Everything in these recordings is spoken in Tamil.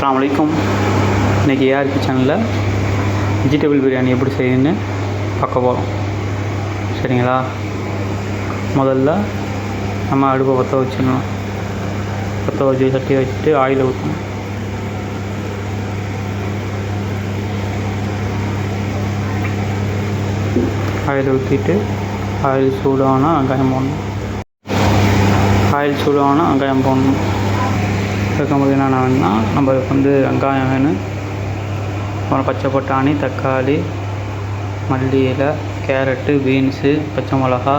அஸ்லாம் வலைக்கும் இன்றைக்கி ஏஆர்பி சேனலில் வெஜிடபிள் பிரியாணி எப்படி செய்யணும்னு பார்க்க போகிறோம் சரிங்களா? முதல்ல நம்ம அடுப்பை பற்ற வச்சிடணும். பற்ற வச்சு சட்டி வச்சுட்டு ஆயில் ஊற்றணும் ஆயில் ஊற்றிட்டு ஆயில் சூடானால் வெங்காயம் போடணும். ஆயில் சூடானால் வெங்காயம் போடணும். இருக்கும்போது என்னென்ன வேணும்னா நம்மளுக்கு வந்து வெங்காயம் வேணும். அப்புறம் பச்சை பட்டாணி தக்காளி மல்லி இலை கேரட்டு பீன்ஸு பச்சை மிளகா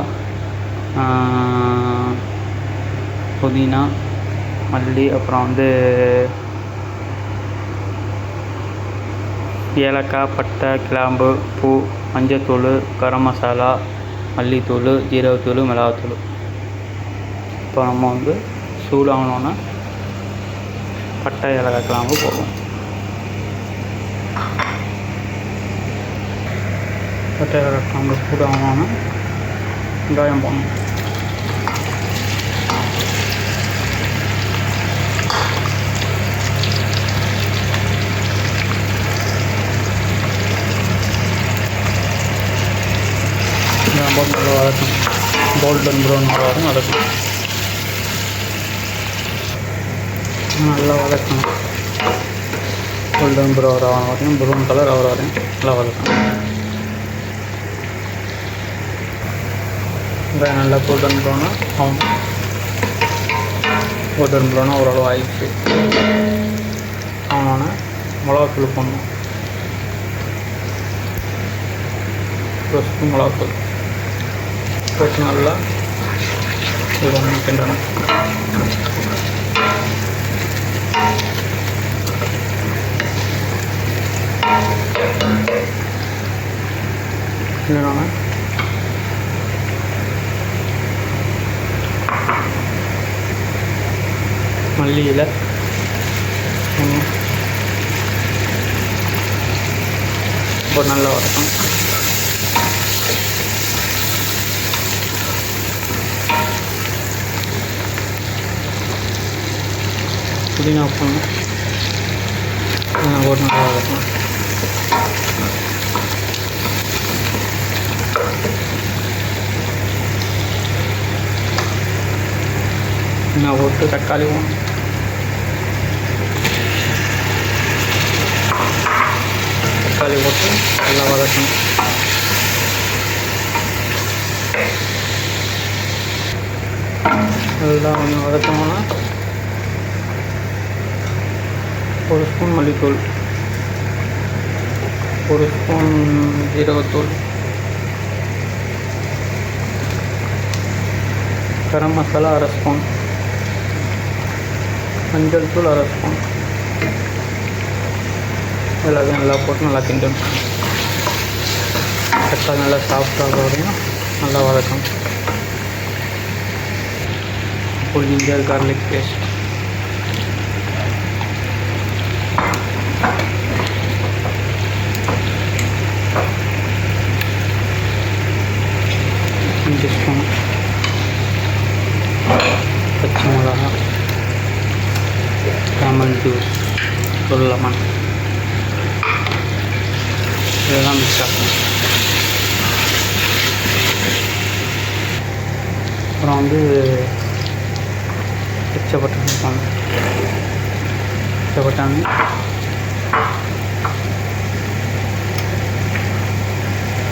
புதினா மல்லி அப்புறம் வந்து ஏலக்காய் பட்டை கிளாம்பு பூ மஞ்சத்தூள் கரம் மசாலா மல்லித்தூள் ஜீரகத்தூள் மிளகாத்தூள். இப்போ நம்ம வந்து சூடாகணுன்னா பட்டை ஏலக்காய் கிராம்பு போடுவோம் பட்டை ஏலக்காய் கிராம்பு சூடாகணுன்னா வெங்காயம் போடணும் வெங்காயம் போட்டு நல்லா வதக்கணும். கோல்டன் ப்ரௌன் வரும் வதக்கணும். நல்லா வதக்கணும் கோல்டன் ப்ரௌன் ஆகிற வரையும் ப்ரௌன் கலர் ஆகிற வரையும் நல்லா வதக்கணும் வெங்காயம் நல்லா கோல்டன் ப்ரௌனாக ஆகும் கோல்டன் ப்ரௌனாக ஓரளவு ஆயிடுச்சு ஆனோடனே மிளகாத்தூள் போடணும். ஃபஸ்ட்டு ஸ்பூன் மிளகாத்தூள். ஃபஸ்ட் நல்லா இது பண்ணி கிண்டணும் கிண்டனோன்னா மல்லி இலை. ஒன்று இப்போ நல்லா வதக்கும் புதினா போடணும். ஒரு நல்லா வதக்கணும். புதினா போட்டு தக்காளி தக்காளி போட்டு நல்லா வதக்கணும் நல்லா கொஞ்சம் வதக்கணும்னா ஒரு ஸ்பூன் மல்லித்தூள் ஒரு ஸ்பூன் ஜீரகத்தூள் கரம் மசாலா அரை ஸ்பூன் மஞ்சள் தூள் அரை ஸ்பூன் எல்லாத்தையும் நல்லா போட்டு நல்லா கிண்டும் தக்காளி நல்லா சாஃப்டாக வரையும் நல்லா வதக்கணும். ஃபுல் ஜிஞ்சர் கார்லிக் பேஸ்ட் அஞ்சு ஸ்பூன் பச்சை மிளகா லெமன் ஜூஸ் ஒரு லெமன் இதெல்லாம் மிக்ஸ் ஆகணும் அப்புறம் வந்து பச்சை பட்டாணி போடணும்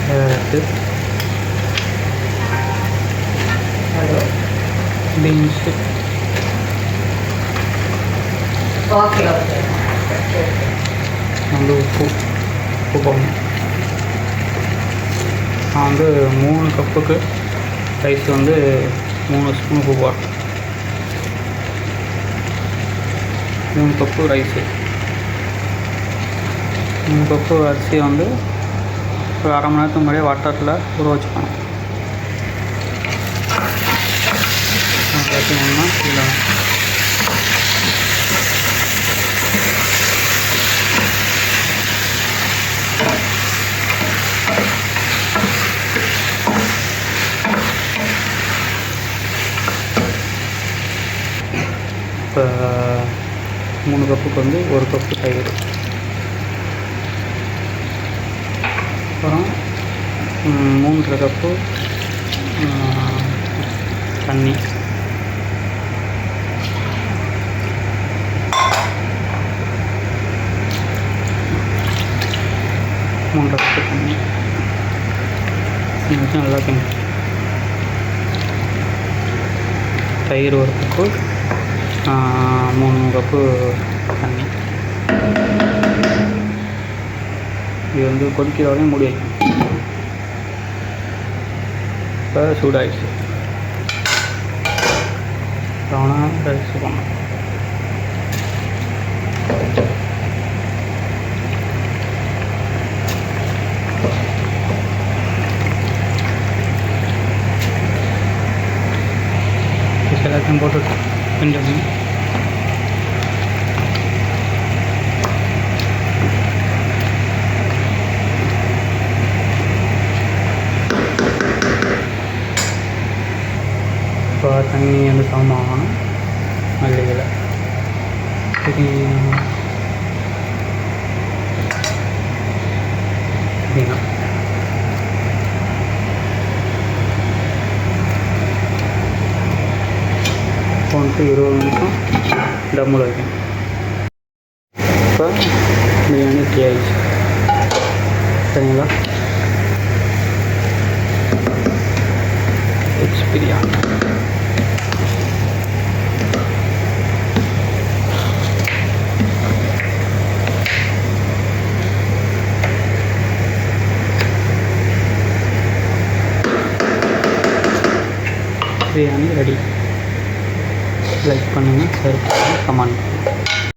கேரட்டு பீன்ஸு ஓகே ஓகே வந்து உப்பு உப்பு போடணும். நான் வந்து மூணு கப்புக்கு ரைஸ் வந்து மூணு ஸ்பூன் உப்பு போடுறேன் மூணு கப்பு ரைஸு மூணு கப்பு அரிசி வந்து ஒரு அரை மணி நேரத்துக்கு முன்னாடியே வாட்டரில் ஊற வச்சுக்கணும். எல்லாத்தையும் ஒன்றா இல்லை இப்போ மூணு கப்புக்கு வந்து ஒரு கப்பு தயிர். அப்புறம் மூன்றரை கப்பு தண்ணி. மூன்றரை கப்பு தண்ணி. நல்லா தண்ணி. தயிர் ஒரு கப்பு. மூணு கப்பு தண்ணி. இது வந்து கொதிக்கிற வரையும் மூடி வைக்கணும். இப்போ சூடாகிடுச்சு ப்ரௌனாக ரைஸ் பண்ணணும் எல்லாத்தையும் போட்டு கொஞ்சம் இப்போ தண்ணி வந்து சமமாகணும் ஆகணும். மல்லிகையில். புதினா இப்போ வந்துட்டு இருபது நிமிஷம் டம்மில் வைக்கணும். இப்போ பிரியாணி டீ ஆயிடுச்சு. சரிங்களா? Veg biryani biryani ready like பண்ணுங்கள் ஷேர் பண்ணுங்கள் கமெண்ட்